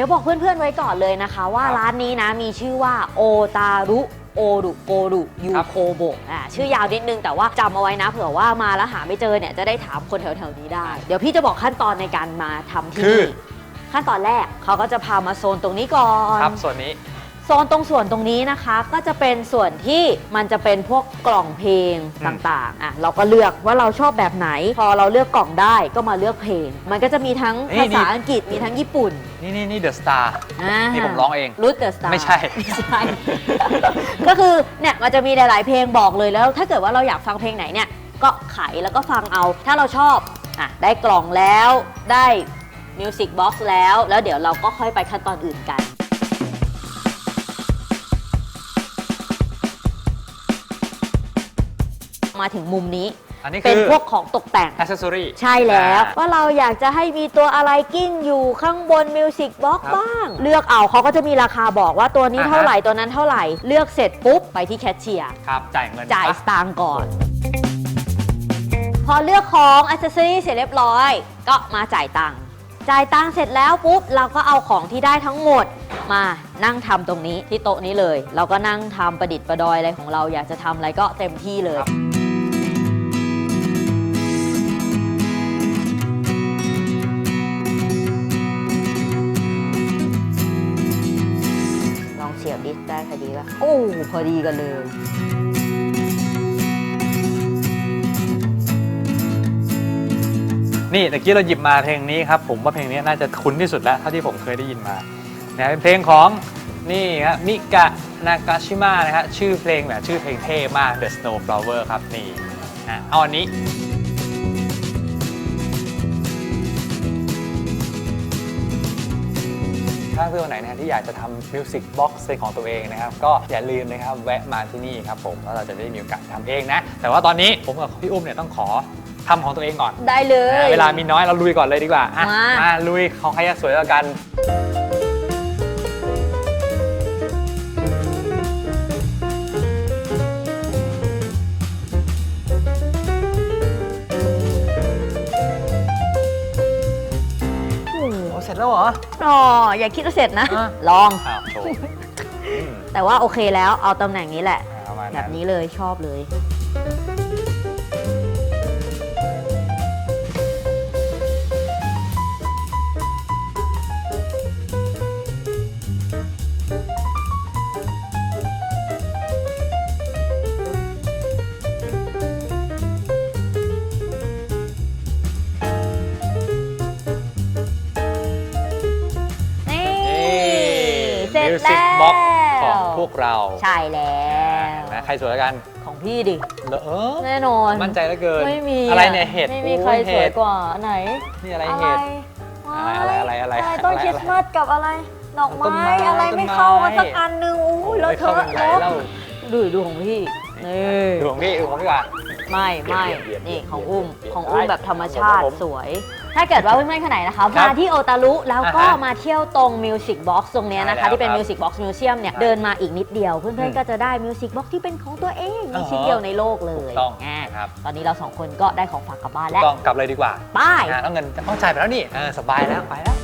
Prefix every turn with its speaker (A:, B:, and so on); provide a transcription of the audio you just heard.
A: ดี๋ยวบอกเพื่อนๆไว้ก่อนเลยนะคะ ว่า
B: ครับ
A: ร้านนี้นะมีชื่อว่าโอตารุโอรุโกรุยู
B: ครับ
A: โคโบะอ่าชื่อยาวนิดนึงแต่ว่าจำเอาไว้นะ เผื่อว่ามาแล้วหาไม่เจอเนี่ยจะได้ถามคนแถวๆนี้ได้ เดี๋ยวพี่จะบอกขั้นตอนในการมาทำที่
B: คือ
A: นี่ขั้นตอนแรกเขาก็จะพามาโซนตรงนี้ก่อน
B: ครับส่วนนี้
A: โซนตรงส่วนตรงนี้นะคะ ก็จะเป็นส่วนที่มันจะเป็นพวกกล่องเพลง
B: อืม
A: ต่างๆอะเราก็เลือกว่าเราชอบแบบไหน พอเราเลือกกล่องได้ก็มาเลือกเพลง มันก็จะมีทั้งภาษาอังกฤษมีทั้งญี่ปุ่น
B: นี่นี่นี่เดอะสตาร์
A: อ่า
B: นี่ผมร้องเอง
A: รูทเดอะสตาร์
B: ไม่ใช่
A: ไม่ใช่ ก็คือเนี่ยมันจะมีหลาย ๆ เพลงบอกเลยแล้ว ถ้าเกิดว่าเราอยากฟังเพลงไหนเนี่ย ก็ไขแล้วก็ฟังเอา ถ้าเราชอบอะได้กล่องแล้วได้มิวสิกบ็อกซ์แล้ว แล้วเดี๋ยวเราก็ค่อยไปขั้นตอนอื่นกัน มาถึงมุมนี้
B: อันนี้
A: เป็
B: คื
A: น
B: อ
A: พวกของตกแต่ง
B: อ c เซสซอรี่
A: ใช่แล้ว ว่าเราอยากจะให้มีตัวอะไรกิ้งอยู่ข้างบนมิวสิกบ็อก
B: ครับ
A: บ้าง เลือกเอาเขาก็จะมีราคาบอกว่าตัวนี้
B: อ่าฮะ
A: เท่าไหร่ตัวนั้นเท่าไหร่ เลือกเสร็จปุ๊บ ไปที่แคชเชียร์
B: ครับ จ่ายเงิน
A: จ่าย
B: ปะ
A: สตางค์ก่อน พอเลือกของอ c เซสซอรี่เสร็จเรียบร้อย ก็มาจ่ายตังค์จ่ายตังค์เสร็จแล้วปุ๊บ เราก็เอาของที่ได้ทั้งหมด มานั่งทำตรงนี้ที่โต๊ะนี้เลย เราก็นั่งทำประดิษฐ์ประดอยอะไรของเราอยากจะทำอะไรก็เต็มที่เลย
B: ครับ
A: ขียบดิสได้พอดีป่ะโอ้พอดีกันเลย
B: นี่ตะกี้เราหยิบมาเพลงนี้ครับ ผมว่าเพลงนี้น่าจะคุ้นที่สุดแล้วเท่าที่ผมเคยได้ยินมานะเป็นเพลงของนี่ครับมิกะนากาชิมะนะฮะชื่อเพลงแบบชื่อเพลงเท่มาก The Snow Flower ครับนี่นะเอาอันนี้ ถ้าเพื่อนคนไหนนะฮะที่อยากจะทำมิวสิกบ็อกซ์เป็นของตัวเองนะครับ ก็อย่าลืมนะครับแวะมาที่นี่ครับผมแล้วเราจะได้มีโอกาสทำเองนะ แต่ว่าตอนนี้ผมกับพี่อุ้มเนี่ยต้องขอทำของตัวเองก่อน
A: ได้เลย
B: นะเวลามีน้อยเราลุยก่อนเลยดีกว่าอะ
A: มา
B: มาลุยของใครจะสวยกว่ากัน สร็จแล้วเหรอ
A: อ๋ออย่าคิดว่าเสร็จนะ
B: อะ
A: ลอง
B: อ้าวโถอืม
A: แต่ว่าโอเคแล้วเอาตำแหน่งนี้แหละ
B: ประมาณ
A: แบบนี้เลยชอบเลย สร็จ
B: มิว
A: แล้
B: สิก
A: ว
B: บ็อกของพวกเรา
A: ใช่แล้ว
B: นะใครสวยกว่ากัน
A: ของพี่ดิ
B: เหรอเออ
A: แน่นอน
B: มั่นใจเหลือเกิน
A: ไม่มี
B: อะไรเนี่ยเห็ด
A: ไม่มี
B: โอ้
A: ใครสวย
B: เห็ด
A: กว่าไหน
B: นี่อะไร
A: อะไร
B: เห็ด
A: ว้าย
B: อะไรอะไรอะไรอะไร
A: ต้น
B: อะไร
A: คริสต์มาสกับอะไรดอก
B: ต้นไม้
A: ไม้อะไร
B: ต้นไม้
A: ไม่เข้ากันสักอันหนึงอู้ยแล้วเธ
B: เข้า
A: อะ
B: กันไหน
A: เนอะ
B: เล่า
A: ดูดูของพี่นี่
B: ดูของพี่ดูของพี่ก่อน
A: ไม่ไม่
B: เบียดเบียด
A: นี่ของอุ้ม
B: เบียด
A: ของอุ้ม
B: ไอ้
A: แบบธรรมชาติ
B: ผม
A: สวย ถ้าเกิดว่าเพื่อนๆคนไหนนะคะ
B: ครั
A: มา
B: บ
A: ที่โอตารุแล้วก็
B: อ่าฮะ
A: มาเที่ยวตรงมิวสิกบ็อกซ์ตรงเนี้ยนะคะ
B: ใช่แล้ว
A: ที่เป็น
B: ครับ
A: มิวสิกบ็อกซ์มิวเซียมเนี่ย
B: ใช่
A: เดินมาอีกนิดเดียว เพื่
B: อื
A: อน
B: ม
A: ๆก็จะได้มิวสิกบ็อกซ์ที่เป็นของตัวเองมี
B: อ่าฮะ
A: ชิ้นเดียวในโลกเล
B: ถู
A: ย
B: กต้อง
A: อ่า
B: ครับ
A: ตอนนี้เราสองคนก็ได้ของฝากกลับบ้านแล้ว
B: ต้องกลับเลยดีกว่า
A: ป้าย
B: อะต้องเงินต้องจ่ายไปแล้วนี่เออสบายแล้วไปแล้ว